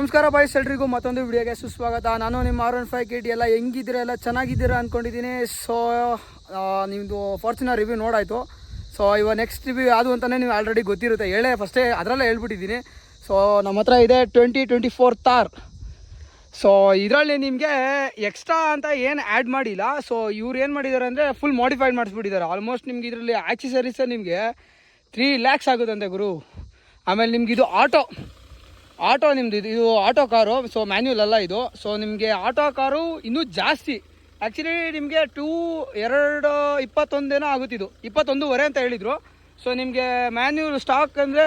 ನಮಸ್ಕಾರ ಬಾಯ್ಸ್ ಎಲ್ರಿಗೂ, ಮತ್ತೊಂದು ವಿಡಿಯೋಗೆ ಸುಸ್ವಾಗತ. ನಾನು ನಿಮ್ಮ R one five K T ಎಲ್ಲ ಹೆಂಗಿದ್ದೀರಾ, ಎಲ್ಲ ಚೆನ್ನಾಗಿದ್ದೀರಾ ಅಂದ್ಕೊಂಡಿದ್ದೀನಿ ಸೊ ನಿಮ್ಮದು ಫಾರ್ಚುನರ್ ರಿವ್ಯೂ ನೋಡಾಯಿತು. ಸೊ ಇವಾಗ ನೆಕ್ಸ್ಟ್ ರಿವ್ಯೂ ಯಾವುದು ಅಂತಲೇ ನೀವು ಆಲ್ರೆಡಿ ಗೊತ್ತಿರುತ್ತೆ. ಹೇಳೇ ಫಸ್ಟೇ ಅದರಲ್ಲೇ ಹೇಳ್ಬಿಟ್ಟಿದ್ದೀನಿ. ಸೊ ನಮ್ಮ ಹತ್ರ ಇದೆ twenty twenty four Thar so ಇದರಲ್ಲಿ ನಿಮಗೆ ಎಕ್ಸ್ಟ್ರಾ ಅಂತ ಏನು ಆ್ಯಡ್ ಮಾಡಿಲ್ಲ. ಸೊ ಇವ್ರು ಏನು ಮಾಡಿದ್ದಾರೆ ಅಂದರೆ ಫುಲ್ ಮಾಡಿಫೈಡ್ ಮಾಡಿಸ್ಬಿಟ್ಟಿದ್ದಾರೆ ಆಲ್ಮೋಸ್ಟ್ ನಿಮ್ಗೆ ಇದರಲ್ಲಿ ಆಕ್ಸೆಸರೀಸೇ ನಿಮಗೆ ತ್ರೀ ಲ್ಯಾಕ್ಸ್ ಆಗುತ್ತಂತೆ ಗುರು. ಆಮೇಲೆ ನಿಮ್ಗೆ ಇದು ಆಟೋ ಆಟೋ ನಿಮ್ದು ಇದು ಇದು ಆಟೋ ಕಾರು ಸೊ ಮ್ಯಾನ್ಯುವಲ್ ಅಲ್ಲ ಇದು. ಸೊ ನಿಮಗೆ ಆಟೋ ಕಾರು ಇನ್ನೂ ಜಾಸ್ತಿ. ಆ್ಯಕ್ಚುಲಿ ನಿಮಗೆ ಟೂ ಎರಡು, ಇಪ್ಪತ್ತೊಂದೇನೋ ಆಗುತ್ತಿದ್ದು ಇಪ್ಪತ್ತೊಂದೂವರೆ ಅಂತ ಹೇಳಿದರು. ಸೊ ನಿಮಗೆ ಮ್ಯಾನ್ಯುವಲ್ ಸ್ಟಾಕ್ ಅಂದರೆ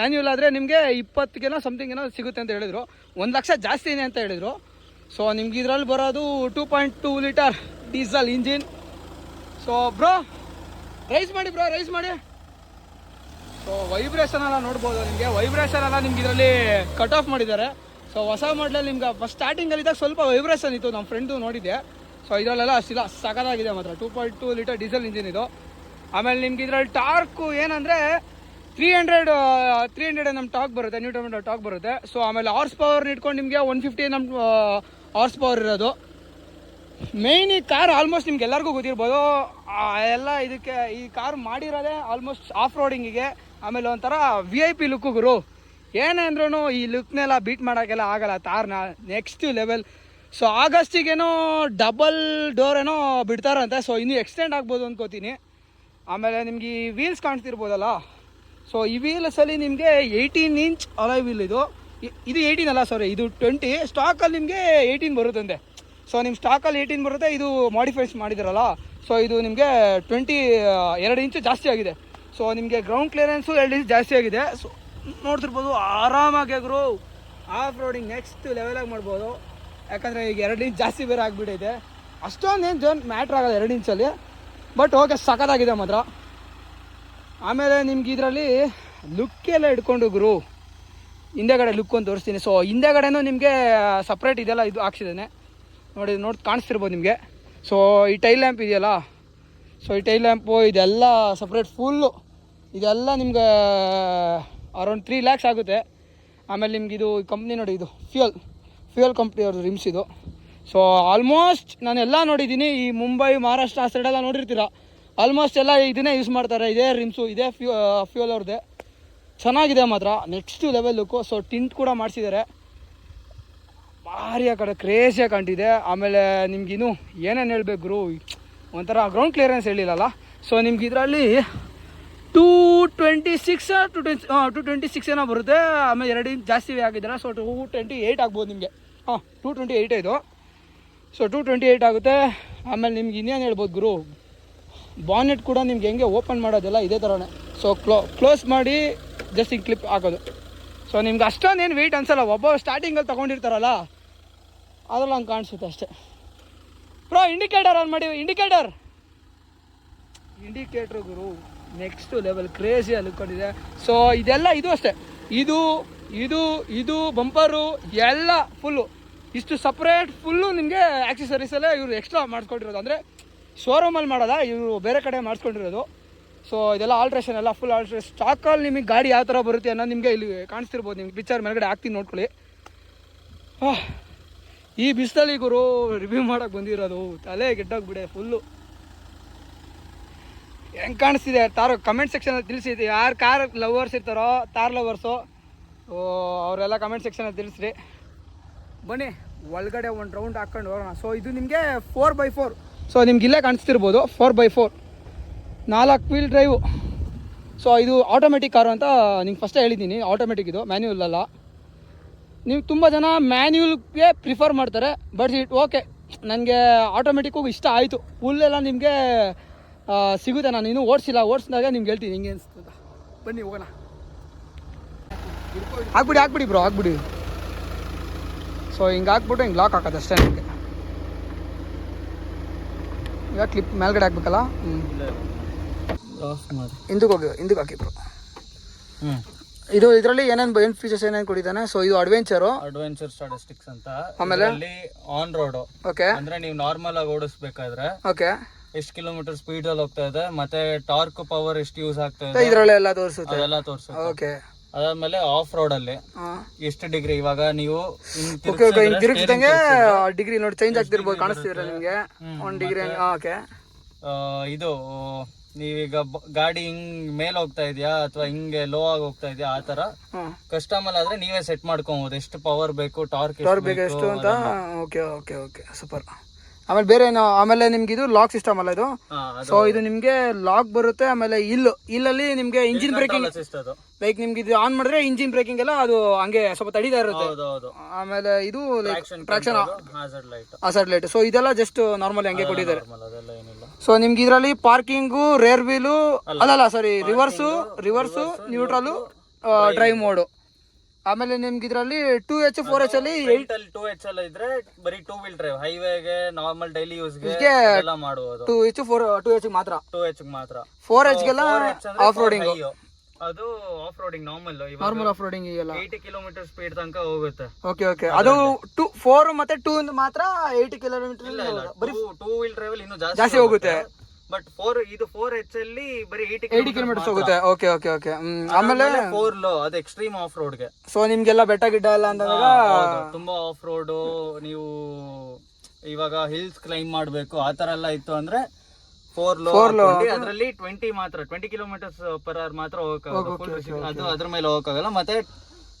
ಮ್ಯಾನ್ಯುವಲ್ ಆದರೆ ನಿಮಗೆ ಇಪ್ಪತ್ತಿಗೇನೋ ಸಮಥಿಂಗ್ ಏನೋ ಸಿಗುತ್ತೆ ಅಂತ ಹೇಳಿದರು. ಒಂದು ಲಕ್ಷ ಜಾಸ್ತಿನೇ ಅಂತ ಹೇಳಿದರು. ಸೊ ನಿಮ್ಗೆ ಇದರಲ್ಲಿ ಬರೋದು two point two litre diesel engine so bro raise ಮಾಡಿ ಬ್ರೋ ರೈಸ್ ಮಾಡಿ. ಸೊ ವೈಬ್ರೇಷನ್ ಎಲ್ಲ ನೋಡ್ಬೋದು ನಿಮಗೆ. ವೈಬ್ರೇಷನ್ ಎಲ್ಲ ನಿಮ್ಗೆ ಇದರಲ್ಲಿ ಕಟ್ ಆಫ್ ಮಾಡಿದ್ದಾರೆ. ಸೊ ಹೊಸ ಮಾಡಲಲ್ಲಿ ನಿಮ್ಗೆ ಫಸ್ಟ್ ಸ್ಟಾರ್ಟಿಂಗಲ್ಲಿ ಇದ್ದಾಗ ಸ್ವಲ್ಪ ವೈಬ್ರೇಷನ್ ಇತ್ತು. ನಮ್ಮ ಫ್ರೆಂಡು ನೋಡಿದ್ದೆ. ಸೊ ಇದರಲ್ಲೆಲ್ಲ ಅಷ್ಟಿಲ್ಲ. ಸಕದಾಗಿದೆ ಮಾತ್ರ. Two point two litre diesel engine ಇದು. ಆಮೇಲೆ ನಿಮ್ಗೆ ಇದರಲ್ಲಿ ಟಾರ್ಕು ಏನಂದರೆ ತ್ರೀ ಹಂಡ್ರೆಡ್ ತ್ರೀ ಹಂಡ್ರೆಡ್ ನಮ್ಮ ಟಾಕ್ ಬರುತ್ತೆ. ನ್ಯೂ ಮೀಟರ್ ಟಾಕ್ ಬರುತ್ತೆ. ಸೊ ಆಮೇಲೆ ಹಾರ್ಸ್ ಪವರ್ ಇಟ್ಕೊಂಡು ನಿಮಗೆ ಒನ್ ಫಿಫ್ಟಿ ನಮ್ಮ ಹಾರ್ಸ್ ಪವರ್ ಇರೋದು. ಮೇಯ್ನ್ ಈ ಕಾರ್ ಆಲ್ಮೋಸ್ಟ್ ನಿಮ್ಗೆ ಎಲ್ಲರಿಗೂ ಗೊತ್ತಿರ್ಬೋದು. ಎಲ್ಲ ಇದಕ್ಕೆ ಈ ಕಾರ್ ಮಾಡಿರೋದೇ ಆಲ್ಮೋಸ್ಟ್ ಆಫ್ ರೋಡಿಂಗಿಗೆ ಆಮೇಲೆ ಒಂಥರ ವಿ ಐ ಪಿ ಲುಕ್ಕು ಗುರು. ಏನೇ ಅಂದ್ರೂ ಈ ಲುಕ್ನೆಲ್ಲ ಬೀಟ್ ಮಾಡೋಕ್ಕೆಲ್ಲ ಆಗಲ್ಲ ತಾರ್ನ ನೆಕ್ಸ್ಟ್ ಲೆವೆಲ್ ಸೊ ಆಗಸ್ಟಿಗೇನೋ ಡಬಲ್ ಡೋರ್ ಏನೋ ಬಿಡ್ತಾರಂತೆ. ಸೊ ಇನ್ನೂ ಎಕ್ಸ್ಟೆಂಡ್ ಆಗ್ಬೋದು ಅಂದ್ಕೋತೀನಿ ಆಮೇಲೆ ನಿಮ್ಗೆ ಈ ವೀಲ್ಸ್ ಕಾಣ್ತಿರ್ಬೋದಲ್ಲ? ಸೊ ಈ ವೀಲ್ಸಲ್ಲಿ ನಿಮಗೆ ಏಯ್ಟೀನ್ ಇಂಚ್ ಅಲೈ ವೀಲ್ ಇದು. ಇದು ಏಯ್ಟೀನ್ ಅಲ್ಲ ಸಾರಿ ಇದು ಟ್ವೆಂಟಿ ಸ್ಟಾಕಲ್ಲಿ ನಿಮಗೆ ಏಯ್ಟೀನ್ ಬರುತ್ತಂತೆ ಸೊ ನಿಮ್ಮ ಸ್ಟಾಕಲ್ಲಿ ಏಯ್ಟೀನ್ ಬರುತ್ತೆ, ಇದು ಮಾಡಿಫೈಸ್ ಮಾಡಿದಿರಲ್ಲ. ಸೊ ಇದು ನಿಮಗೆ ಟ್ವೆಂಟಿ ಎರಡು ಇಂಚು ಜಾಸ್ತಿ ಆಗಿದೆ. ಸೊ ನಿಮಗೆ ಗ್ರೌಂಡ್ ಕ್ಲಿಯರೆನ್ಸು ಎರಡು ಇಂಚ್ ಜಾಸ್ತಿ ಆಗಿದೆ. ಸೊ ನೋಡ್ತಿರ್ಬೋದು, ಆರಾಮಾಗಿ ಗುರು ಆಫ್ ರೋಡಿಂಗ್ ನೆಕ್ಸ್ಟ್ ಲೆವೆಲಾಗಿ ಮಾಡ್ಬೋದು. ಯಾಕಂದರೆ ಈಗ ಎರಡು ಇಂಚ್ ಜಾಸ್ತಿ ಬೇರೆ ಆಗಿಬಿಟ್ಟೈತೆ ಅಷ್ಟೊಂದೇನು ಜೋನ್ ಮ್ಯಾಟ್ರ್ ಆಗಲ್ಲ ಎರಡು ಇಂಚಲ್ಲಿ ಬಟ್ ಓಕೆ ಸಖತ್ತಾಗಿದೆ ಮಾತ್ರ. ಆಮೇಲೆ ನಿಮ್ಗೆ ಇದರಲ್ಲಿ ಲುಕ್ಕೆಲ್ಲ ಹಿಡ್ಕೊಂಡು ಗುರು ಹಿಂದೆಗಡೆ ಲುಕ್ ಅಂತ ತೋರಿಸ್ತೀನಿ. ಸೊ ಹಿಂದೆಗಡೆನೂ ನಿಮಗೆ ಸಪ್ರೇಟ್ ಇದೆಲ್ಲ ಇದು ಹಾಕ್ಸಿದ್ದೇನೆ. ನೋಡಿ ನೋಡಿ ಕಾಣಿಸ್ತಿರ್ಬೋದು ನಿಮಗೆ. ಸೊ ಈ ಟೈಲ್ ಲ್ಯಾಂಪ್ ಇದೆಯಲ್ಲ? ಸೊ ಈ ಟೈಲ್ ಲ್ಯಾಂಪು ಇದೆಲ್ಲ ಸಪ್ರೇಟ್ ಫುಲ್ಲು ಇದೆಲ್ಲ ನಿಮ್ಗೆ ಅರೌಂಡ್ ತ್ರೀ ಲ್ಯಾಕ್ಸ್ ಆಗುತ್ತೆ. ಆಮೇಲೆ ನಿಮ್ಗೆ ಇದು ಕಂಪ್ನಿ ನೋಡಿ, ಇದು ಫ್ಯೂಯಲ್ ಫ್ಯೂಯಲ್ ಕಂಪ್ನಿ ಅವ್ರದ್ದು ರಿಮ್ಸ್ ಇದು. ಸೊ ಆಲ್ಮೋಸ್ಟ್ ನಾನು ಎಲ್ಲ ನೋಡಿದ್ದೀನಿ, ಈ ಮುಂಬೈ ಮಹಾರಾಷ್ಟ್ರ ಆ ಸೈಡೆಲ್ಲ ನೋಡಿರ್ತೀರ? ಆಲ್ಮೋಸ್ಟ್ ಎಲ್ಲ ಇದನ್ನೇ ಯೂಸ್ ಮಾಡ್ತಾರೆ. ಇದೇ ರಿಮ್ಸು ಇದೇ ಫ್ಯೂ ಫ್ಯೂಯಲ್ ಅವ್ರದ್ದೇ. ಚೆನ್ನಾಗಿದೆ ಮಾತ್ರ. Next level look so tint ಕೂಡ ಮಾಡಿಸಿದ್ದಾರೆ. ಭಾರಿ ಆ ಕಡೆ ಕ್ರೇಜಿಯಾಗಿ ಕಾಣ್ತಿದೆ ಆಮೇಲೆ ನಿಮ್ಗಿನ್ನೂ ಏನೇನು ಹೇಳ್ಬೇಕು ಒಂಥರ ಗ್ರೌಂಡ್ ಕ್ಲಿಯರೆನ್ಸ್ ಹೇಳಿಲ್ಲಲ್ಲ? ಸೊ ನಿಮ್ಗೆ ಇದರಲ್ಲಿ two twenty six to twenty two twenty six ಏನೋ ಬರುತ್ತೆ. ಆಮೇಲೆ ಎರಡು ಇಂಚ್ ಜಾಸ್ತಿ ಆಗಿದ್ದಾರೆ ಸೊ ಟೂ ಟ್ವೆಂಟಿ ಏಯ್ಟ್ ಆಗ್ಬೋದು ನಿಮಗೆ. ಹಾಂ ಟೂ ಟ್ವೆಂಟಿ ಏಯ್ಟ್ ಇದು. ಸೊ ಟೂ ಟ್ವೆಂಟಿ ಏಯ್ಟ್ ಆಗುತ್ತೆ. ಆಮೇಲೆ ನಿಮ್ಗೆ ಇನ್ನೇನು ಹೇಳ್ಬೋದು ಗುರು? ಬಾನೆಟ್ ಕೂಡ ನಿಮ್ಗೆ ಹೆಂಗೆ ಓಪನ್ ಮಾಡೋದಲ್ಲ ಇದೇ ಥರನೇ ಸೊ ಕ್ಲೋ ಕ್ಲೋಸ್ ಮಾಡಿ ಜಸ್ಟ್ ಹಿಂಗೆ ಕ್ಲಿಪ್ ಹಾಕೋದು. ಸೊ ನಿಮ್ಗೆ ಅಷ್ಟೊಂದೇನು ವೆಯ್ಟ್ ಅನ್ಸಲ್ಲ, ಒಬ್ಬ ಸ್ಟಾರ್ಟಿಂಗಲ್ಲಿ ತೊಗೊಂಡಿರ್ತಾರಲ್ಲ, ಅದ್ರಲ್ಲಿ ಹಂಗೆ ಕಾಣಿಸುತ್ತೆ ಅಷ್ಟೇ. ಬ್ರೋ ಇಂಡಿಕೇಟರ್ ಆನ್ ಮಾಡಿ ಇಂಡಿಕೇಟರ್ ಇಂಡಿಕೇಟ್ರ್ ಗುರು. ನೆಕ್ಸ್ಟ್ ಲೆವೆಲ್ ಕ್ರೇಜಿ ಅಲ್ಕೊಂಡಿದೆ ಸೊ ಇದೆಲ್ಲ ಇದು ಅಷ್ಟೇ. ಇದು ಇದು ಇದು ಬಂಪರು ಎಲ್ಲ ಫುಲ್ಲು ಇಷ್ಟು ಸಪ್ರೇಟ್ ಫುಲ್ಲು ನಿಮಗೆ ಆ್ಯಕ್ಸೆಸರೀಸಲ್ಲೇ ಇವರು ಎಕ್ಸ್ಟ್ರಾ ಮಾಡಿಸ್ಕೊಂಡಿರೋದು. ಅಂದರೆ ಶೋರೂಮಲ್ಲಿ ಮಾಡೋದ? ಇವರು ಬೇರೆ ಕಡೆ ಮಾಡಿಸ್ಕೊಂಡಿರೋದು. ಸೊ ಇದೆಲ್ಲ ಆಲ್ಟ್ರೇಷನ್ ಎಲ್ಲ ಫುಲ್ ಆಲ್ಟ್ರೇಷನ್ ಸ್ಟಾಕಲ್ಲಿ ನಿಮಗೆ ಗಾಡಿ ಯಾವ ಥರ ಬರುತ್ತೆ ಅನ್ನೋದು ನಿಮಗೆ ಇಲ್ಲಿ ಕಾಣಿಸ್ತಿರ್ಬೋದು. ನಿಮ್ಗೆ ಪಿಕ್ಚರ್ ಮೇಲ್ಗಡೆ ಹಾಕ್ತೀನಿ ನೋಡ್ಕೊಳ್ಳಿ. ಈ ಬಿಸಿಲಲ್ಲಿ ಗುರು ರಿವ್ಯೂ ಮಾಡೋಕೆ ಬಂದಿರೋದು. ತಲೆ ಗೆಡ್ಡೋಗ್ಬಿಡೆ ಫುಲ್ಲು ಹೆಂಗೆ ಕಾಣಿಸ್ತಿದೆ? ತಾರು ಕಮೆಂಟ್ ಸೆಕ್ಷನಲ್ಲಿ ತಿಳಿಸಿ ಯಾರು ಕಾರ್ ಲವರ್ಸ್ ಇರ್ತಾರೋ ತಾರ್ ಲವರ್ಸು ಅವರೆಲ್ಲ ಕಮೆಂಟ್ ಸೆಕ್ಷನಲ್ಲಿ ತಿಳಿಸ್ರಿ. ಬನ್ನಿ, ಒಳಗಡೆ ಒಂದು ರೌಂಡ್ ಹಾಕ್ಕೊಂಡು ಹೋಗೋಣ. ಸೊ ಇದು ನಿಮಗೆ ಫೋರ್ ಬೈ ಫೋರ್ ಸೊ ನಿಮ್ಗೆ ಇಲ್ಲೇ ಕಾಣಿಸ್ತಿರ್ಬೋದು. ಫೋರ್ ಬೈ ಫೋರ್ ನಾಲ್ಕು ವೀಲ್ ಡ್ರೈವ್ ಸೊ ಇದು ಆಟೋಮೆಟಿಕ್ ಕಾರು ಅಂತ ನಿಮ್ಗೆ ಫಸ್ಟೇ ಹೇಳಿದ್ದೀನಿ. ಆಟೋಮೆಟಿಕ್ ಇದು ಮ್ಯಾನ್ಯುವಲ್ ಅಲ್ಲ. ನೀವು ತುಂಬ ಜನ ಮ್ಯಾನ್ಯೂಲ್ಗೆ ಪ್ರಿಫರ್ ಮಾಡ್ತಾರೆ. ಬಟ್ ಇಟ್ ಓಕೆ ನನಗೆ ಆಟೋಮೆಟಿಕ್ಕು ಇಷ್ಟ ಆಯಿತು. ಫುಲ್ಲೆಲ್ಲ ನಿಮಗೆ ಸಿಗುತ್ತೆ ನಾನು. ಇನ್ನೂ ಓಡಿಸಿಲ್ಲ. ಓಡಿಸಿದಾಗ ನಿಮ್ಗೆ ಹೇಳ್ತೀನಿ. ಹಿಂಗೆ ಅನಿಸ್ತದ. ಬನ್ನಿ ಹೋಗೋಣ. ಹಾಕ್ಬಿಡಿ ಹಾಕ್ಬಿಡಿ ಬ್ರೋ ಹಾಕ್ಬಿಡಿ. ಸೊ ಹಿಂಗೆ ಹಾಕ್ಬಿಟ್ಟು ಹಿಂಗೆ ಲಾಕ್ ಹಾಕೋದು ಅಷ್ಟೇ ನನಗೆ ಈಗ ಕ್ಲಿಪ್ ಮೇಲ್ಗಡೆ ಹಾಕ್ಬೇಕಲ್ಲ? ಹಿಂದಕ್ಕೆ ಹೋಗಿ ಹಿಂದಕ್ಕೆ ಹಾಕಿ ಬ್ರೋ ಹ್ಞೂ ಇದು ಇದರಲ್ಲಿ ಏನೇನು ಏನು ಫೀಚರ್ಸ್ ಏನೇನು ಕೊಡಿದಾನೆ ಸೊ ಇದು ಅಡ್ವೆಂಚರು ಅಡ್ವೆಂಚರ್ ಸ್ಟಾಟಿಸ್ಟಿಕ್ಸ್ ಅಂತ. ಆಮೇಲೆ? ಆನ್ ರೋಡ್ ಓಕೆ ಅಂದ್ರೆ ನೀವು ನಾರ್ಮಲ್ ಆಗಿ ಓಡಿಸ್ಬೇಕಾದ್ರೆ ಓಕೆ ಎಷ್ಟು ಕಿಲೋಮೀಟರ್ ಸ್ಪೀಡ್ ಅಲ್ಲಿ ಹೋಗ್ತಾ ಇದೆ ಮತ್ತೆ ಟಾರ್ಕ್ ಪವರ್ ಎಷ್ಟು ಯೂಸ್ ಆಗ್ತಾ ಇದೆ ಇದರಲ್ಲೆಲ್ಲ ತೋರಿಸುತ್ತೆ. ಅದೆಲ್ಲ ತೋರಿಸುತ್ತೆ. ಓಕೆ ಅದಾದ್ಮೇಲೆ ಆಫ್ ರೋಡ್ ಅಲ್ಲಿ ಎಷ್ಟು ಡಿಗ್ರಿ ಇವಾಗ ನೀವು ಡಿಗ್ರಿ ನೋಡಿ ಚೇಂಜ್ ಆಗ್ತಿರ್ಬೋದು ಕಾಣಿಸ್ತಿದ್ರೆ ನಿಮಗೆ? ಒಂದು ಡಿಗ್ರಿ ಓಕೆ ಆ, ಇದು ನೀವೀಗ ಗಾಡಿ ಹಿಂಗ್ ಮೇಲ್ ಹೋಗ್ತಾ ಇದೆಯಾ ಅಥವಾ ಹಿಂಗೆ ಲೋ ಆಗಿ ಹೋಗ್ತಾ ಇದೆಯಾ ಆ ತರ ಕಸ್ಟಮರ್ ಆದ್ರೆ ನೀವೇ ಸೆಟ್ ಮಾಡ್ಕೊಬಹುದು ಎಷ್ಟು ಪವರ್ ಬೇಕು ಟಾರ್ಕ್ ಟಾರ್ಕ್ ಬೇಕು ಎಷ್ಟು ಅಂತ? ಓಕೆ ಓಕೆ ಓಕೆ ಸೂಪರ್ ಆಮೇಲೆ ಬೇರೆ ಏನು ಆಮೇಲೆ ನಿಮ್ಗೆ ಇದು ಲಾಕ್ ಸಿಸ್ಟಮ್ ಅಲ್ಲ ಇದು? ಸೊ ಇದು ನಿಮಗೆ ಲಾಕ್ ಬರುತ್ತೆ ಆಮೇಲೆ ಇಲ್ಲು. ಇಲ್ಲಲ್ಲಿ ನಿಮಗೆ ಇಂಜಿನ್ ಬ್ರೇಕಿಂಗ್ ಲೈಕ್ ನಿಮ್ಗೆ ಇದು ಆನ್ ಮಾಡಿದ್ರೆ ಇಂಜಿನ್ ಬ್ರೇಕಿಂಗ್ ಎಲ್ಲ ಅದು ಹಂಗೆ ಸ್ವಲ್ಪ ತಡಿತಾ ಇರುತ್ತೆ. ಆಮೇಲೆ ಇದು ಲೈಕ್ ಟ್ರಾಕ್ಷನ್ ಹಾಜರ್ಡ್ ಲೈಟ್ ಅಸಡ್ ಲೈಟ್ ಸೊ ಇದೆಲ್ಲ ಜಸ್ಟ್ ನಾರ್ಮಲ್ ಹಂಗೆ ಕೊಟ್ಟಿದ್ದಾರೆ. ಸೊ ನಿಮ್ಗೆ ಇದರಲ್ಲಿ ಪಾರ್ಕಿಂಗು ರೇರ್ ವೀಲು ಅಲ್ಲಲ್ಲ sorry reverse reverse neutral drive mode ಆಮೇಲೆ ನಿಮ್ಗೆ ಇದರಲ್ಲಿ ಟೂ ಎಚ್ ಫೋರ್ ಎಚ್ ಅಲ್ಲಿ ಫ್ರಂಟ್ ಅಲ್ಲಿ ಟೂ ಎಚ್ ಎಲ್ಲ ಇದ್ರೆ ಬರೀ ಟೂ ವೀಲ್ ಡ್ರೈವ್ ಹೈವೇಗೆ ನಾರ್ಮಲ್ ಡೈಲಿ ಯೂಸ್ಗೆ ಎಲ್ಲ ಮಾಡಬಹುದು two H four two H ಮಾತ್ರ? ಟೂ ಎಚ್ ಮಾತ್ರ. ಫೋರ್ ಎಚ್ಗೆಲ್ಲ 4H ಅಂದ್ರೆ ಆಫ್ ರೋಡಿಂಗ್ ಅದು off roading normal normal off roading ಎಲ್ಲ ಏಯ್ಟಿ ಕಿಲೋಮೀಟರ್ ಸ್ಪೀಡ್ ತನಕ ಹೋಗುತ್ತೆ. ಓಕೆ ಓಕೆ ಅದು ಟೂ ಫೋರ್ ಮತ್ತೆ ಟೂ ಇಂದ ಮಾತ್ರ ಏಯ್ಟಿ ಕಿಲೋಮೀಟರ್ ಬರೀ ಟೂ ವೀಲ್ ಡ್ರೈವ್ ಅಲ್ಲಿ ಇನ್ನೂ ಜಾಸ್ತಿ ಹೋಗುತ್ತೆ. ಬಟ್ ಫೋರ್ ಇದು ಫೋರ್ ಎಚ್ ಅಲ್ಲಿ ಬರೀ ಏಯ್ಟಿ ಕಿಲೋಮೀಟರ್ಸ್ ಹೋಗುತ್ತೆ. ಓಕೆ ಓಕೆ ಓಕೆ ಆಮೇಲೆ ಫೋರ್ ಲೋ ಅದು ಎಕ್ಸ್ಟ್ರೀಮ್ ಆಫ್ ರೋಡ್ಗೆ ಸೊ ನಿಮ್ಗೆಲ್ಲ ಬೆಟ್ಟ ಗಿಡ್ಡ ಎಲ್ಲ ಅಂದಾಗ ತುಂಬಾ ಆಫ್ ರೋಡ್ ನೀವು ಇವಾಗ ಹಿಲ್ಸ್ ಕ್ಲೈಮ್ ಮಾಡಬೇಕು ಆ ತರ ಎಲ್ಲ ಇತ್ತು ಅಂದ್ರೆ ಫೋರ್ ಲೋ ಅದರಲ್ಲಿ ಟ್ವೆಂಟಿ ಮಾತ್ರ ಟ್ವೆಂಟಿ ಕಿಲೋಮೀಟರ್ಸ್ ಪರ್ ಅವರ್ ಮಾತ್ರ ಹೋಗಕ್ಕಾಗಲ್ಲ ಅದು ಅದ್ರ ಮೇಲೆ ಹೋಗಕ್ಕಾಗಲ್ಲ. ಮತ್ತೆ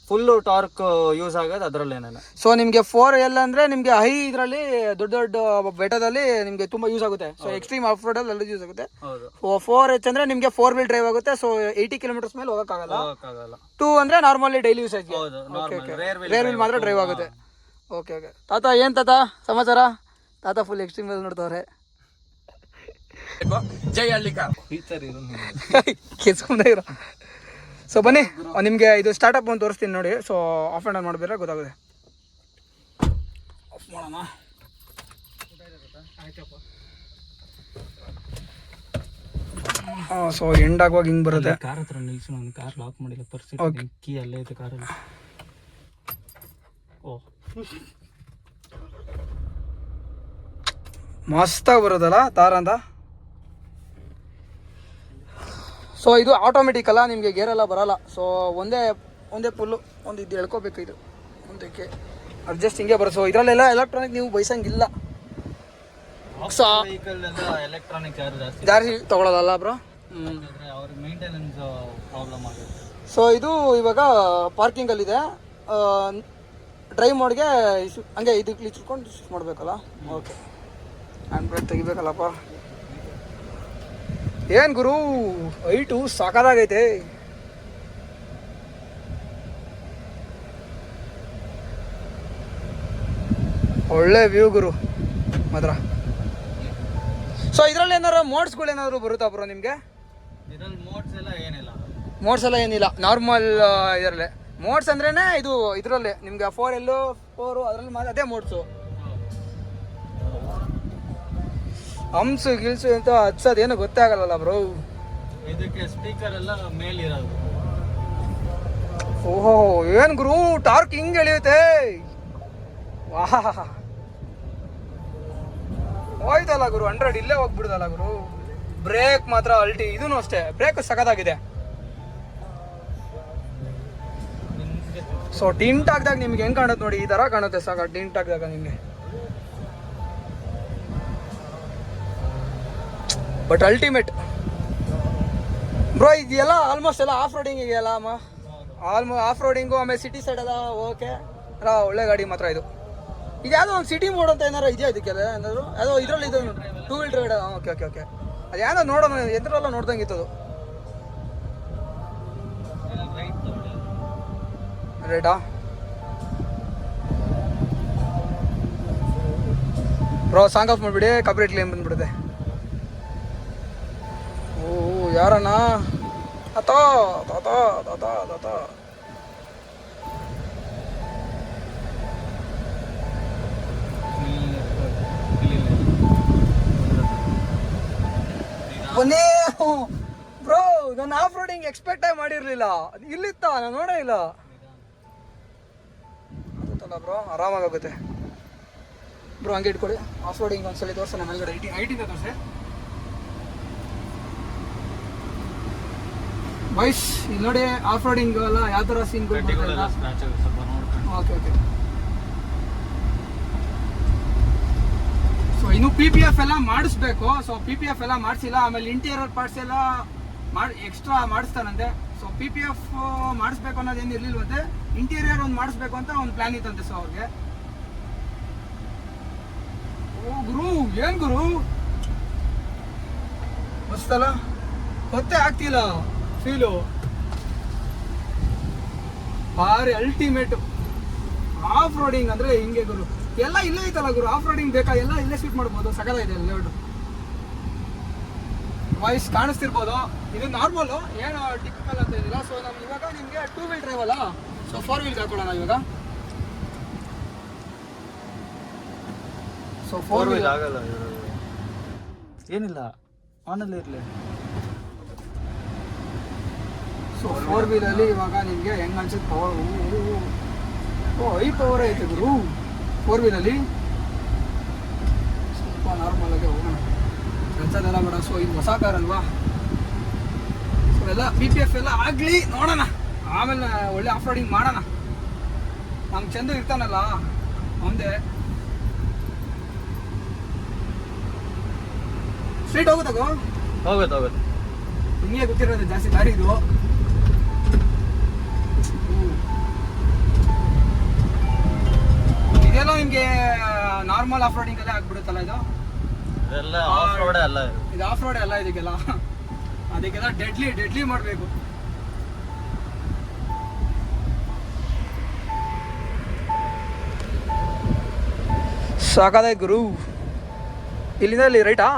ಫುಲ್ ಟಾರ್ಕ್ ಯೂಸ್ ಆಗೋದು ಅದ್ರಲ್ಲೇನೆ ಸೊ ನಿಮಗೆ ಫೋರ್ ಎಲ್ ಅಂದರೆ ನಿಮಗೆ ಹೈ ಇದರಲ್ಲಿ ದೊಡ್ಡ ದೊಡ್ಡ ಬೆಟ್ಟದಲ್ಲಿ ನಿಮಗೆ ತುಂಬ ಯೂಸ್ ಆಗುತ್ತೆ. ಸೊ ಎಕ್ಸ್ಟ್ರೀಮ್ ಆಫ್ ರೋಡ್ ಅಲ್ಲಿ ಯೂಸ್ ಆಗುತ್ತೆ. ಹೌದು. ಫೋರ್ ಎಚ್ ಅಂದರೆ ನಿಮಗೆ ಫೋರ್ ವೀಲ್ ಡ್ರೈವ್ ಆಗುತ್ತೆ. ಸೊ ಏಯ್ಟಿ ಕಿಲೋಮೀಟರ್ಸ್ ಮೇಲೆ ಹೋಗೋಕ್ಕಾಗಲ್ಲ. ಟೂ ಅಂದರೆ ನಾರ್ಮಲಿ ಡೈಲಿ ಯೂಸ್ ಹೌದು ನಾರ್ಮಲ್ ರೇರ್ ವೀಲ್ ಮಾತ್ರ ಡ್ರೈವ್ ಆಗುತ್ತೆ. ಓಕೆ ಓಕೆ ತಾತ ಏನು ತಾತ ಸಮಾಚಾರ? ತಾತ ಫುಲ್ ಎಕ್ಸ್ಟ್ರೀಮ್ ಅಲ್ಲಿ ನೋಡ್ತವ್ರೆ. ಜೈ ಹಳ್ಳಿಕ ಫೀಚರ್ ಸುಮ್ಮನೆ ಇರೋ. ಸೊ ಬನ್ನಿ. ನಿಮಗೆ ಇದು ಸ್ಟಾರ್ಟಪ್ ಒಂದು ತೋರಿಸ್ತೀನಿ ನೋಡಿ. ಸೊ ಆಫ್ ಆ್ಯಂಡ್ ಆನ್ ಮಾಡಿದ್ರೆ ಗೊತ್ತಾಗುತ್ತೆ. ಆಫ್ ಮಾಡೋಣ. ಸೊ ಎಂಡ್ ಆಗುವಾಗ ಹಿಂಗೆ ಬರುತ್ತೆ. ಕಾರ್ ಹತ್ರ ನಿಲ್ಸು ನಾನು ಕಾರ್ ಲಾಕ್ ಮಾಡಿಲ್ಲ. ಪರ್ಸ್ ಕೀ ಅಲ್ಲೇ ಇದೆ ಕಾರಲ್ಲಿ ಓ ಮಸ್ತಾಗಿ ಬರೋದಲ್ಲ ತಾರ ಅಂತ? ಸೊ ಇದು ಆಟೋಮೆಟಿಕ್ ಅಲ್ಲ ನಿಮಗೆ ಗೇರೆಲ್ಲ ಬರಲ್ಲ. ಸೊ ಒಂದೇ ಒಂದೇ ಫುಲ್ಲು ಒಂದು ಇದು ಎಳ್ಕೋಬೇಕು ಇದು. ಒಂದಕ್ಕೆ ಅಡ್ಜಸ್ಟ್ ಹಿಂಗೆ ಬರೋ ಸೊ ಇದರಲ್ಲೆಲ್ಲ ಎಲೆಕ್ಟ್ರಾನಿಕ್ ನೀವು ಬಯಸಂಗಿಲ್ಲ ಸೊ ಎಲೆಕ್ಟ್ರಾನಿಕ್ ಜಾಸ್ತಿ ತೊಗೊಳೋದಲ್ಲ ಬ್ರೋ ಯಾಕಂದ್ರೆ ಅವ್ರಿಗೆ ಮೇಂಟೆನೆನ್ಸ್ ಪ್ರಾಬ್ಲಮ್ ಆಗುತ್ತೆ. ಸೊ ಇದು ಇವಾಗ ಪಾರ್ಕಿಂಗಲ್ಲಿದೆ ಡ್ರೈವ್ ಮೋಡ್ಗೆ ಹಂಗೆ ಇದಕ್ಕೆ ಇಟ್ಕೊಂಡು ಶಿಫ್ಟ್ ಮಾಡಬೇಕಲ್ಲ? ಓಕೆ ಹ್ಯಾಂಡ್ ಬ್ರೇಕ್ ತೆಗಿಬೇಕಲ್ಲಪ್ಪ. ಏನು ಗುರು? ಐಟು ಸಾಕಾಗೈತೆ ಒಳ್ಳೆ ವ್ಯೂ ಗುರು ಮಾತ್ರ. ಸೊ ಇದರಲ್ಲಿ ಏನಾದ್ರು ಮೋಡ್ಸ್ಗಳು ಏನಾದ್ರು ಬರುತ್ತಾ ಬ್ರೋ ನಿಮಗೆ? ಇದ್ರಲ್ಲಿ ಮೋಡ್ಸ್ ಎಲ್ಲ ಏನಿಲ್ಲ. ಮೋಡ್ಸ್ ಎಲ್ಲ ಏನಿಲ್ಲ. ನಾರ್ಮಲ್ ಇದರಲ್ಲೇ. ಮೋಡ್ಸ್ ಅಂದ್ರೇನೆ ಇದು ಇದರಲ್ಲೇ. ನಿಮ್ಗೆ ಫೋರ್ ಎಲ್ಲೋ ಫೋರು ಅದರಲ್ಲಿ ಮಾತ್ರ ಅದೇ ಮೋಡ್ಸು ಹಂಸು ಗಿಲ್ಸು ಅಂತ ಹಚ್ಚೋದೇನು ಏನು ಗೊತ್ತೇ ಆಗಲ್ಲ ಬ್ರೋ ಇದಕ್ಕೆ ಸ್ಪೀಕರ್ ಎಲ್ಲ ಮೇಲ್ ಇರೋದು ಓಹೋ ಏನು ಗುರು ಟಾರ್ಕ್ ಹಿಂಗೆ ಎಳೆಯುತ್ತೆ? ವಾಹ. ಹೋಯ್ತಲ್ಲ ಗುರು ಹಂಡ್ರೆಡ್ ಇಲ್ಲೇ ಹೋಗ್ಬಿಡ್ದಲ್ಲ ಗುರು. ಬ್ರೇಕ್ ಮಾತ್ರ ಅಲ್ಟಿ ಇದೂ ಅಷ್ಟೇ. ಬ್ರೇಕ್ ಸಖತ್ತಾಗಿದೆ. ಸೊ ಟಿಂಟ್ ಹಾಕ್ದಾಗ ನಿಮ್ಗೆ ಹೆಂಗ್ ಕಾಣುತ್ತೆ ನೋಡಿ? ಈ ತರ ಕಾಣುತ್ತೆ ಸಾಕ ಟಿಂಟ್ ಹಾಕಿದಾಗ ನಿಮ್ಗೆ. ಬಟ್ ಅಲ್ಟಿಮೇಟ್ ಬ್ರೋ ಇದೆಲ್ಲ ಆಲ್ಮೋಸ್ಟ್ ಎಲ್ಲ ಆಫ್ ರೋಡಿಂಗ್ ಇದೆಯಲ್ಲ, ಅಮ್ಮ? ಆಲ್ಮೋ ಆಫ್ ರೋಡಿಂಗು ಆಮೇಲೆ ಸಿಟಿ ಸೈಡ್ ಅದ ಓಕೆ ಅಲ್ಲ, ಒಳ್ಳೆ ಗಾಡಿ ಮಾತ್ರ ಇದು. ಇದು ಯಾವುದೋ ಒಂದು ಸಿಟಿ ಮೋಡ್ ಅಂತ ಏನಾರು ಇದೆಯಾ ಇದಕ್ಕೆಲ್ಲ? ಏನಾದ್ರು? ಯಾವುದೋ ಇದರಲ್ಲಿ ಇದು two wheel drive okay okay okay ಅದು ಯಾವುದೋ ನೋಡೋಣ ಎದ್ರಲ್ಲ ನೋಡ್ದಂಗೆ ಇತ್ತು ಅದು. ರೈಟ್ ಬ್ರೋ ಸಾಂಗ್ ಆಫ್ ಮಾಡಿಬಿಡಿ ಕಾಪಿರೇಟ್ ಕ್ಲೇಮ್ ಬಂದ್ಬಿಡುತ್ತೆ. ಯಾರಣ್ಣ? ಅತ ತಾತ ತಾತ ತಾತ. ಕೊನೆ ಬ್ರೋ ನಾನು ಆಫ್ ರೋಡಿಂಗ್ ಎಕ್ಸ್ಪೆಕ್ಟೇ ಮಾಡಿರಲಿಲ್ಲ. ಇಲ್ಲಿತ್ತ, ನಾನು ನೋಡೇ ಇಲ್ಲ. ಗೊತ್ತಲ್ಲ ಬ್ರೋ? ಆರಾಮಾಗುತ್ತೆ ಬ್ರೋ, ಹಂಗೆ ಇಟ್ಕೊಳ್ಳಿ. ಆಫ್ ರೋಡಿಂಗ್ ಒಂದ್ಸಲಿ ತೋರ್ಸೋಣ ಮೇಲ್ಗಡೆ ಐಟಿ ಐಟಿಂದ ತೋರಿಸಿ. ವಾಯ್ಸ್ ಇಲ್ಲಿ ನೋಡಿ ಆಫ್ ರೋಡಿಂಗ್ ಎಲ್ಲ ಯಾವ ಥರ ಸೀನ್ ಓಕೆ ಓಕೆ ಸೊ ಇನ್ನು ಪಿ ಪಿ ಎಫ್ ಎಲ್ಲ ಮಾಡಿಸ್ಬೇಕು. ಸೊ ಪಿ ಪಿ ಎಫ್ ಎಲ್ಲ ಮಾಡಿಸಿಲ್ಲ. ಆಮೇಲೆ ಇಂಟೀರಿಯರ್ ಪಾರ್ಟ್ಸ್ ಎಲ್ಲ ಮಾಡಿ ಎಕ್ಸ್ಟ್ರಾ ಮಾಡಿಸ್ತಾನಂತೆ. ಸೊ ಪಿ ಪಿ ಎಫ್ ಮಾಡಿಸ್ಬೇಕು ಅನ್ನೋದೇನು ಇರ್ಲಿಲ್ವಂತೆ ಇಂಟೀರಿಯರ್ ಒಂದು ಮಾಡಿಸ್ಬೇಕು ಅಂತ ಒಂದು ಪ್ಲಾನ್ ಇತ್ತಂತೆ ಸೊ ಅವ್ರಿಗೆ. ಓ ಗುರು ಏನು ಗುರು? ಮಸ್ತಲ್ಲ ಗೊತ್ತೇ ಆಗ್ತಿಲ್ಲ. ಫೀಲು. ಭಾರಿ ಅಲ್ಟಿಮೇಟ್ ಆಫ್ ರೋಡಿಂಗ್ ಅಂದ್ರೆ ಹಿಂಗೆ ಗುರು. ಎಲ್ಲ ಇಲ್ಲೇ ಐತಲ್ಲ ಗುರು ಆಫ್ ರೋಡಿಂಗ್ ಬೇಕಾ? ಎಲ್ಲ ಇಲ್ಲೇ ಶೂಟ್ ಮಾಡ್ಬೋದು, ಸಕಲ ಇದೆ ಲೇಔಟ್ ವಾಯ್ಸ್ ಕಾಣಿಸ್ತಿರ್ಬೋದು. ಇದು ನಾರ್ಮಲ್ ಏನು ಟಿಪಿಕಲ್ ಅಂತ ಇದಿಲ್ಲ ಸೊ ನಮ್ಗೆ ಇವಾಗ ನಿಮಗೆ ಟೂ ವೀಲ್ ಡ್ರೈವ್ ಅಲ್ಲ? ಸೊ ಫೋರ್ ವೀಲ್ ಹಾಕೊಳ್ಳೋಣ ಇವಾಗ. ಸೊ ಫೋರ್ ವೀಲ್ ಆಗಲ್ಲ. ಏನಿಲ್ಲ ಆನಲ್ಲಿ ಇರ್ಲಿ. ಸೊ ಫೋರ್ ವೀಲಲ್ಲಿ ಇವಾಗ ನಿಮಗೆ ಹೆಂಗ್ ಅನ್ಸುತ್ತೆ? ಪವರ್ ಓ ಐ ಪವರ್ ಐತೆ ಗುರು. ಫೋರ್ ವೀಲಲ್ಲಿ ಸ್ವಲ್ಪ ನಾರ್ಮಲ್ ಆಗಿ ಹೋಗೋಣ. ಕೆಲಸದೆಲ್ಲ ಬೇಡ. ಸೊ ಇದು ಹೊಸ ಕಾರ್ ಅಲ್ವಾ? ಸೊ ಎಲ್ಲ ಬಿ ಪಿ ಎಫ್ ಎಲ್ಲ ಆಗಲಿ ನೋಡೋಣ. ಆಮೇಲೆ ಒಳ್ಳೆ ಆಫ್ ರೋಡಿಂಗ್ ಮಾಡೋಣ. ನಮ್ಮ ಚಂದು ಇರ್ತಾನಲ್ಲ ಮುಂದೆ ಸ್ಟ್ರೀಟ್ ಹೋಗುತ್ತಾಗೋ ಹೋಗುತ್ತೆ ಹೋಗುತ್ತೆ. ನಿಮಗೆ ಗೊತ್ತಿರೋದು ಜಾಸ್ತಿ ದಾರಿ ಇದು. ಇದೆಲ್ಲ ನಿಮಗೆ ನಾರ್ಮಲ್ ಆಫ್ ರೋಡಿಂಗ್ ಅಲ್ಲೇ ಆಗ್ಬಿಡುತ್ತಲ್ಲ ಇದು? ಇದೆಲ್ಲ ಆಫ್ ರೋಡ್ ಅಲ್ಲ ಇದು. ಆಫ್ ರೋಡ್ ಅಲ್ಲ ಇದಕ್ಕೆಲ್ಲ. ಅದಕ್ಕೆಲ್ಲ ಡೆಡ್ಲಿ ಡೆಡ್ಲಿ ಮಾಡಬೇಕು. ಸಾಕಾದ ಗುರು. ಇಲ್ಲಿಂದ ಇಲ್ಲಿ ರೈಟಾ?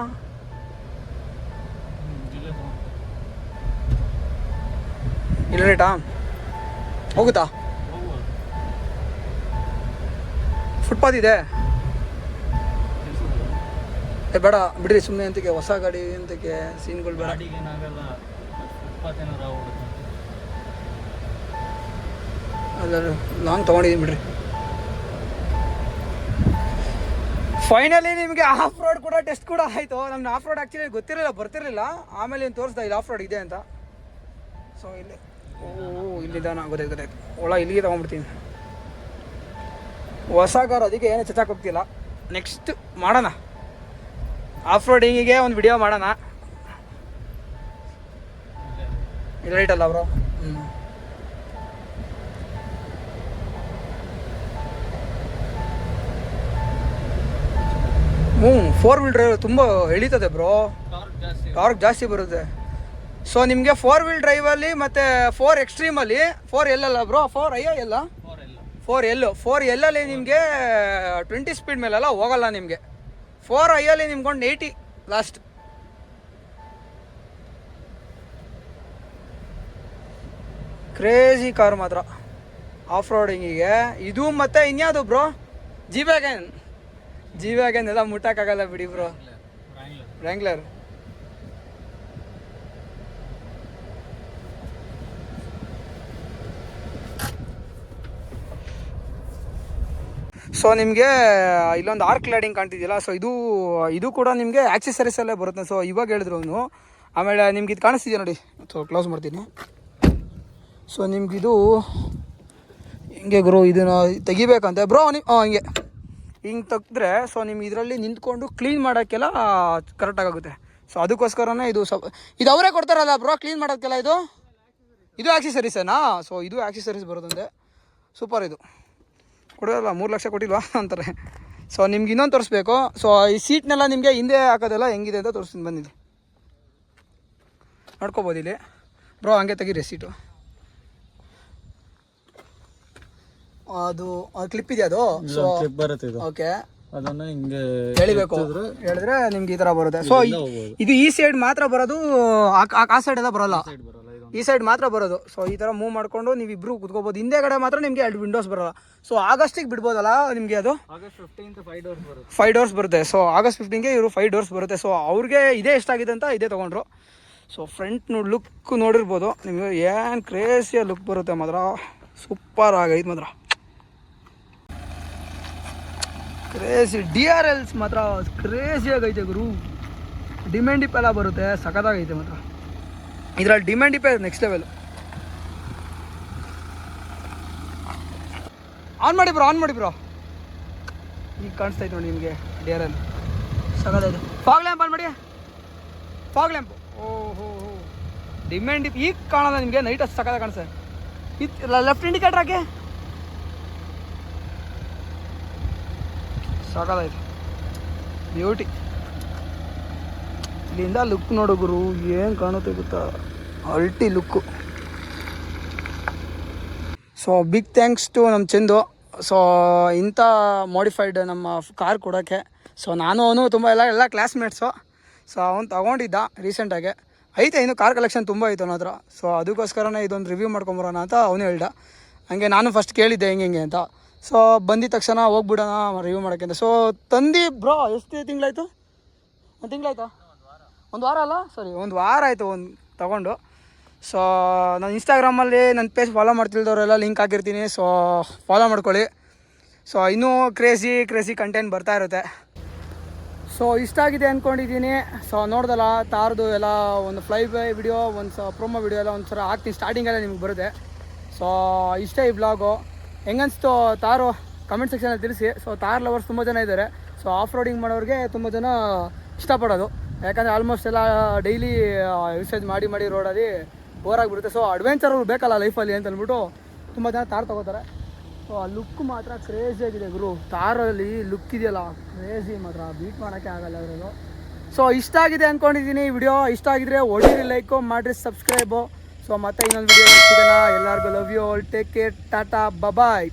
ಇಲ್ಲಿ ರೈಟಾ? ಹೋಗುತ್ತಾ? ಫುಟ್ಪಾತ್ ಇದೆ. ಏ ಬೇಡ ಬಿಡ್ರಿ ಸುಮ್ಮನೆ ಅಂತಕ್ಕೆ ಹೊಸ ಗಾಡಿ ಅಂತಕ್ಕೆ ಸೀನ್ಗಳು ಬೇಡ. ಅಲ್ಲ ಲಾಂಗ್ ತೊಗೊಂಡಿದ್ದೀನಿ ಬಿಡ್ರಿ. ಫೈನಲಿ ನಿಮಗೆ ಆಫ್ ರೋಡ್ ಕೂಡ ಟೆಸ್ಟ್ ಕೂಡ ಆಯಿತು. ನಮ್ಗೆ ಆಫ್ ರೋಡ್ ಆ್ಯಕ್ಚುಲಿ ಗೊತ್ತಿರಲಿಲ್ಲ ಬರ್ತಿರಲಿಲ್ಲ. ಆಮೇಲೆ ಏನು ತೋರಿಸ್ದೆ? ಇಲ್ಲಿ ಆಫ್ ರೋಡ್ ಇದೆ ಅಂತ. ಸೊ ಇಲ್ಲಿ ಓ ಇಲ್ಲಿದ್ದಾನ ಗೊತ್ತಾಯ್ತು ಗೊತ್ತಾಯ್ತು. ಒಳ ಇಲ್ಲಿಗೆ ತೊಗೊಂಡ್ಬಿಡ್ತೀನಿ. ಹೊಸ ಕಾರ್ ಅದಕ್ಕೆ ಏನು ಚಚಾಕ್ ಹೋಗ್ತಿಲ್ಲ. ನೆಕ್ಸ್ಟ್ ಮಾಡೋಣ. ಆಫ್ ರೋಡಿಂಗಿಗೆ ಒಂದು ವಿಡಿಯೋ ಮಾಡೋಣ. ಇದು ರೈಟ್ ಅಲ್ಲ ಬ್ರೋ ಹ್ಞೂ ಹ್ಞೂ ಫೋರ್ ವೀಲ್ ಡ್ರೈವ್ ತುಂಬ ಎಳೀತದೆ ಬ್ರೋ ಟಾರ್ಕ್ ಜಾಸ್ತಿ ಬರುತ್ತೆ. ಸೊ ನಿಮಗೆ ಫೋರ್ ವೀಲ್ ಡ್ರೈವಲ್ಲಿ ಮತ್ತು ಫೋರ್ ಎಕ್ಸ್ಟ್ರೀಮಲ್ಲಿ ಫೋರ್ ಎಲ್ ಅಲ್ಲ ಬ್ರೋ ಫೋರ್ ಅಯ್ಯೋ ಎಲ್ಲ ಫೋರ್ ಎಲ್ಲ ಫೋರ್ ಎಲ್ಲು ಫೋರ್ ಎಲ್ಲಲ್ಲಿ ನಿಮಗೆ ಟ್ವೆಂಟಿ ಸ್ಪೀಡ್ ಮೇಲೆಲ್ಲ ಹೋಗಲ್ಲ ನಿಮಗೆ. ಫೋರ್ ಐಯಲ್ಲಿ ನಿಮ್ಗೊಂಡು ಏಯ್ಟಿ ಲಾಸ್ಟ್ ಕ್ರೇಜಿ ಕಾರ್ ಮಾತ್ರ. ಆಫ್ ರೋಡಿಂಗಿಗೆ ಇದು ಮತ್ತೆ ಇನ್ಯಾವುದು bro G wagon G wagon ಎಲ್ಲ ಮುಟ್ಟಕ್ಕಾಗಲ್ಲ ಬಿಡಿ ಬ್ರೋ ಬ್ರ್ಯಾಂಗ್ಲರ್ ಸೊ ನಿಮಗೆ ಇಲ್ಲೊಂದು ಆರ್ಕ್ ಲೈಡಿಂಗ್ ಕಾಣ್ತಿದೆಯಲ್ಲ ಸೊ ಇದು ಇದು ಕೂಡ ನಿಮಗೆ ಆಕ್ಸೆಸರೀಸಲ್ಲೇ ಬರುತ್ತೆ. ಸೊ ಇವಾಗ ಹೇಳಿದ್ರು ಅವನು. ಆಮೇಲೆ ನಿಮ್ಗೆ ಇದು ಕಾಣಿಸ್ತಿದೆ ನೋಡಿ? ಸೊ ಕ್ಲೋಸ್ ಮಾಡ್ತೀನಿ. ಸೊ ನಿಮಗಿದು ಹಿಂಗೆ ಗುರು, ಇದನ್ನು ತೆಗಿಬೇಕಂತೆ? ಬ್ರೋ ನಿಮ್ಮ ಹಾಂ ಹಿಂಗೆ. ಹಿಂಗೆ ತೆಗೆದ್ರೆ ಸೊ ನಿಮ್ಗೆ ಇದರಲ್ಲಿ ನಿಂತ್ಕೊಂಡು ಕ್ಲೀನ್ ಮಾಡೋಕ್ಕೆಲ್ಲ ಕರೆಕ್ಟಾಗುತ್ತೆ ಸೊ ಅದಕ್ಕೋಸ್ಕರನೇ ಇದು ಸ್ವಲ್ಪ ಇದು ಅವರೇ ಕೊಡ್ತಾರಲ್ಲ ಬ್ರೋ ಕ್ಲೀನ್ ಮಾಡೋಕ್ಕೆಲ್ಲ ಇದು? ಇದು ಆಕ್ಸೆಸರೀಸೇನಾ ಸೊ ಇದು ಆಕ್ಸೆಸರೀಸ್ ಬರೋದಂದೆ ಸೂಪರ್ ಇದು. ಕೊಡೋಲ್ಲ ಮೂರು ಲಕ್ಷ ಕೊಟ್ಟಿಲ್ವಾ ಅಂತಾರೆ. ಸೊ ನಿಮ್ಗೆ ಇನ್ನೊಂದು ತೋರಿಸ್ಬೇಕು. ಸೊ ಈ ಸೀಟ್ನೆಲ್ಲ ನಿಮಗೆ ಹಿಂದೆ ಹಾಕೋದೆಲ್ಲ ಹೆಂಗಿದೆ ಅಂತ ತೋರಿಸ್ತೀನಿ ಬಂದಿದೆ ನೋಡ್ಕೋಬೋದು ಇಲ್ಲಿ. ಬ್ರೋ ಹಂಗೆ ತೆಗೀರಿ ಸೀಟು ಅದು ಕ್ಲಿಪ್ ಇದೆ ಅದು? ಸೊ ಬರುತ್ತೆ ಓಕೆ ಅದನ್ನ ಹಿಂಗೆ ಹೇಳಿಬೇಕು ಹೇಳಿದ್ರೆ ನಿಮ್ಗೆ ಈ ತರ ಬರುತ್ತೆ. ಸೊ ಇದು ಈ ಸೈಡ್ ಮಾತ್ರ ಬರೋದು ಆ- ಸೈಡ್ ಎಲ್ಲ ಬರೋಲ್ಲ. ಈ ಸೈಡ್ ಮಾತ್ರ ಬರೋದು. ಸೊ ಈ ಥರ ಮೂವ್ ಮಾಡ್ಕೊಂಡು ನೀವು ಇಬ್ರು ಕುತ್ಕೋಬೋದು. ಹಿಂದೆಗಡೆ ಮಾತ್ರ ನಿಮಗೆ ಎರಡು ವಿಂಡೋಸ್ ಬರೋಲ್ಲ. ಸೊ ಆಗಸ್ಟಿಗೆ ಬಿಡ್ಬೋದಲ್ಲ ನಿಮಗೆ ಅದು? ಫೈವ್ ಡೋರ್ಸ್ ಬರುತ್ತೆ. ಫೈವ್ ಡೋರ್ಸ್ ಬರುತ್ತೆ. ಸೊ ಆಗಸ್ಟ್ ಫಿಫ್ಟೀನ್ಗೆ ಇವರು ಫೈವ್ ಡೋರ್ಸ್ ಬರುತ್ತೆ. ಸೊ ಅವ್ರಿಗೆ ಇದೇ ಎಷ್ಟಾಗಿದೆ ಅಂತ ಇದೇ ತೊಗೊಂಡ್ರು. ಸೊ ಫ್ರಂಟ್ ಲುಕ್ ನೋಡಿರ್ಬೋದು. ನಿಮಗೆ ಏನು ಕ್ರೇಸಿಯ ಲುಕ್ ಬರುತ್ತೆ ಮಾತ್ರ. ಸೂಪರ್ ಆಗೈತೆ ಮಾತ್ರ. ಕ್ರೇಸಿ ಡಿ ಆರ್ ಎಲ್ಸ್ ಮಾತ್ರ ಕ್ರೇಸಿ ಆಗೈತೆ ಗುರು. ಡಿಮ್ಯಾಂಡ್ ಡಿಪ್ ಎಲ್ಲ ಬರುತ್ತೆ. ಸಖತ್ತಾಗೈತೆ ಮಾತ್ರ. ಇದರಲ್ಲಿ ಡಿಮ್ಯಾಂಡ್ ಇಪ್ಪ ನೆಕ್ಸ್ಟ್ ಲೆವೆಲ್ ಆನ್ ಮಾಡಿ ಬ್ರೋ ಆನ್ ಮಾಡಿ ಬ್ರೋ ಈಗ ಕಾಣಿಸ್ತಾ ನೋಡಿ ನಿಮಗೆ ಡೇರಲ್ಲಿ ಸಗದಾಯ್ತು ಫಾಗ್ ಲ್ಯಾಂಪ್ ಆನ್ ಮಾಡಿ. ಫಾಗ್ ಲ್ಯಾಂಪ್ ಓಹೋ. ಡಿಮ್ಯಾಂಡ್ ಈಗ ಕಾಣಲ್ಲ ನಿಮಗೆ ನೈಟ್ ಅಷ್ಟು ಸಕದ ಕಾಣಿಸ್ತದೆ ಇದು. ಲೆಫ್ಟ್ ಇಂಡಿಕೇಟ್ರ್ ಹಾಕಿ. ಸಕದಾಯ್ತು ಬ್ಯೂಟಿ ಇಲ್ಲಿಂದ ಲುಕ್ ನೋಡು ಗುರು, ಏನು ಕಾಣುತ್ತೆ ಗೊತ್ತಾ? ಅಲ್ಟಿ look so big thanks to ನಮ್ಮ ಚಂದು. ಸೊ ಇಂಥ ಮಾಡಿಫೈಡ್ ನಮ್ಮ ಕಾರ್ ಕೊಡೋಕ್ಕೆ. ಸೊ ನಾನು ಅವನು ತುಂಬ ಎಲ್ಲ ಎಲ್ಲ ಕ್ಲಾಸ್ಮೇಟ್ಸು ಸೊ ಅವನು ತಗೊಂಡಿದ್ದ ರೀಸೆಂಟಾಗೆ ಐತೆ, ಇನ್ನು ಕಾರ್ ಕಲೆಕ್ಷನ್ ತುಂಬ ಐತೆ ಅವನ ಹತ್ರ. ಸೊ ಅದಕ್ಕೋಸ್ಕರನೇ ಇದೊಂದು ರಿವ್ಯೂ ಮಾಡ್ಕೊಂಬರೋಣ ಅಂತ ಅವನು ಹೇಳ್ದ. ಹಂಗೆ ನಾನು ಫಸ್ಟ್ ಕೇಳಿದ್ದೆ ಹೆಂಗೆ ಹೆಂಗೆ ಅಂತ. ಸೊ ಬಂದಿದ ತಕ್ಷಣ ಹೋಗ್ಬಿಡೋಣ ರಿವ್ಯೂ ಮಾಡೋಕ್ಕೆ ಅಂತ. ಸೊ ತಂದು ಬ್ರೋ ಎಷ್ಟು ತಿಂಗಳಾಯ್ತು? ಒಂದು ತಿಂಗಳಾಯ್ತಾ? ಒಂದು ವಾರ ಅಲ್ಲ? ಸರಿ ಒಂದು ವಾರ ಆಯಿತು ಒಂದು ತೊಗೊಂಡು. ಸೊ ನಾನು ಇನ್ಸ್ಟಾಗ್ರಾಮಲ್ಲಿ ನನ್ನ ಪೇಜ್ ಫಾಲೋ ಮಾಡ್ತಿಲ್ದವರೆಲ್ಲ ಲಿಂಕ್ ಹಾಕಿರ್ತೀನಿ. ಸೊ ಫಾಲೋ ಮಾಡ್ಕೊಳ್ಳಿ. ಸೊ ಇನ್ನೂ ಕ್ರೇಜಿ ಕ್ರೇಜಿ ಕಂಟೆಂಟ್ ಬರ್ತಾ ಇರುತ್ತೆ. ಸೊ ಇಷ್ಟ ಆಗಿದೆ ಅಂದ್ಕೊಂಡಿದ್ದೀನಿ ಸೊ ನೋಡ್ದಲ್ಲ, ತಾರ್ದು ಎಲ್ಲ ಒಂದು ಫ್ಲೈ ಬೈ ವಿಡಿಯೋ ಒಂದು ಸ ಪ್ರೊಮೋ ವಿಡಿಯೋ ಎಲ್ಲ ಒಂದು ಸಲ ಹಾಕ್ತೀನಿ ಸ್ಟಾರ್ಟಿಂಗಲ್ಲೇ ನಿಮ್ಗೆ ಬರುತ್ತೆ. ಸೊ ಇಷ್ಟೇ ಈ ಬ್ಲಾಗು ಹೆಂಗನ್ಸ್ತು ತಾರು? ಕಮೆಂಟ್ ಸೆಕ್ಷನಲ್ಲಿ ತಿಳಿಸಿ. ಸೊ ತಾರ್ ಲವರ್ಸ್ ತುಂಬ ಜನ ಇದ್ದಾರೆ. ಸೊ ಆಫ್ ರೋಡಿಂಗ್ ಮಾಡೋರಿಗೆ ತುಂಬ ಜನ ಇಷ್ಟಪಡೋದು. ಯಾಕಂದರೆ ಆಲ್ಮೋಸ್ಟ್ ಎಲ್ಲ ಡೈಲಿ ಯೂಸೇಜ್ ಮಾಡಿ ಮಾಡಿ ರೋಡಲ್ಲಿ ಬೋರ್ ಆಗಿಬಿಡುತ್ತೆ. ಸೊ ಅಡ್ವೆಂಚರ್ ಬೇಕಲ್ಲ ಲೈಫಲ್ಲಿ ಅಂತ ಅಂದ್ಬಿಟ್ಟು ತುಂಬ ಜನ ತಾರ್ ತೊಗೋತಾರೆ. ಸೊ ಆ ಲುಕ್ ಮಾತ್ರ ಕ್ರೇಜಿ ಆಗಿದೆ ಗುರು. ತಾರಲ್ಲಿ ಲುಕ್ ಇದೆಯಲ್ಲ ಕ್ರೇಜಿ ಮಾತ್ರ. ಬೀಟ್ ಮಾಡೋಕ್ಕೆ ಆಗಲ್ಲ ಅದರಲ್ಲೂ. ಸೊ ಇಷ್ಟ ಆಗಿದೆ ಅಂದ್ಕೊಂಡಿದ್ದೀನಿ ವಿಡಿಯೋ ಇಷ್ಟ ಆಗಿದ್ರೆ ಹೊಡೀರಿ ಲೈಕು ಮಾಡಿರಿ ಸಬ್ಸ್ಕ್ರೈಬು ಸೊ ಮತ್ತೆ ಇನ್ನೊಂದು ವಿಡಿಯೋ ಸಿಗೋಣ. ಎಲ್ಲರಿಗೂ love you all take care tata bye bye